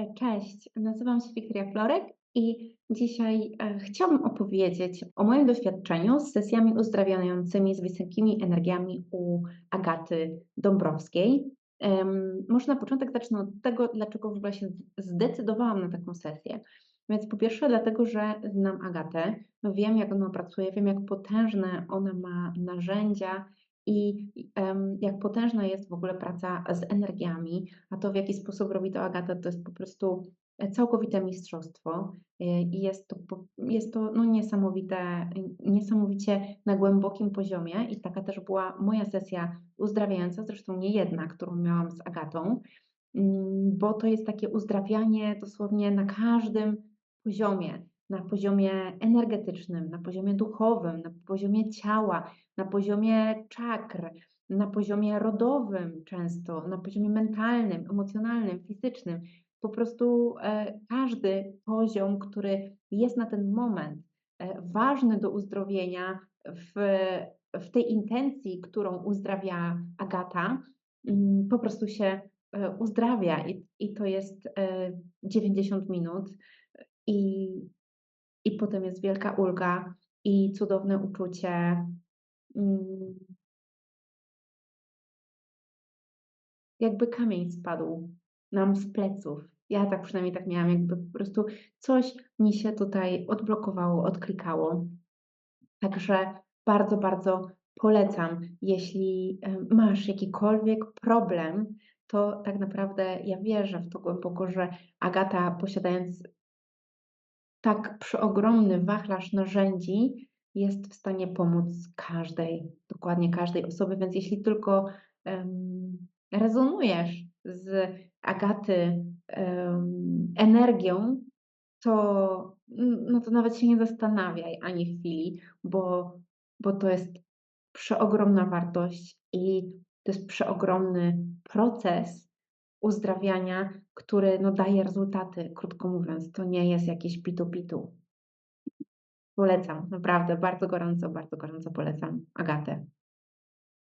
E, Cześć, nazywam się Wiktoria Florek i dzisiaj e, chciałabym opowiedzieć o moim doświadczeniu z sesjami uzdrawiającymi z wysokimi energiami u Agaty Dąbrowskiej. Może na początek zacznę od tego, dlaczego w ogóle się zdecydowałam na taką sesję. Więc po pierwsze, dlatego, że znam Agatę, no wiem, jak ona pracuje, wiem, jak potężne ona ma narzędzia i jak potężna jest w ogóle praca z energiami, a to w jaki sposób robi to Agata, to jest po prostu całkowite mistrzostwo e, i jest to, jest to no, niesamowite, niesamowicie na głębokim poziomie i taka też była moja sesja uzdrawiająca, zresztą nie jedna, którą miałam z Agatą, mm, bo to jest takie uzdrawianie dosłownie na każdym poziomie, na poziomie energetycznym, na poziomie duchowym, na poziomie ciała, na poziomie czakr, na poziomie rodowym często, na poziomie mentalnym, emocjonalnym, fizycznym. Po prostu e, każdy poziom, który jest na ten moment e, ważny do uzdrowienia w, w tej intencji, którą uzdrawia Agata, mm, po prostu się e, uzdrawia i, i to jest e, 90 minut i, i potem jest wielka ulga i cudowne uczucie. mm, jakby kamień spadł nam z pleców. Ja tak przynajmniej tak miałam, jakby po prostu coś mi się tutaj odblokowało, odklikało. Także bardzo, bardzo polecam. Jeśli masz jakikolwiek problem, to tak naprawdę ja wierzę w to głęboko, że Agata, posiadając tak przeogromny wachlarz narzędzi, jest w stanie pomóc każdej, dokładnie każdej osobie. Więc jeśli tylko em, rezonujesz z Agaty em, energią, to, no to nawet się nie zastanawiaj ani chwili, bo, bo to jest przeogromna wartość i to jest przeogromny proces uzdrawiania, który no, daje rezultaty, krótko mówiąc. To nie jest jakieś pitu-pitu. Polecam, naprawdę, bardzo gorąco, bardzo gorąco polecam Agatę.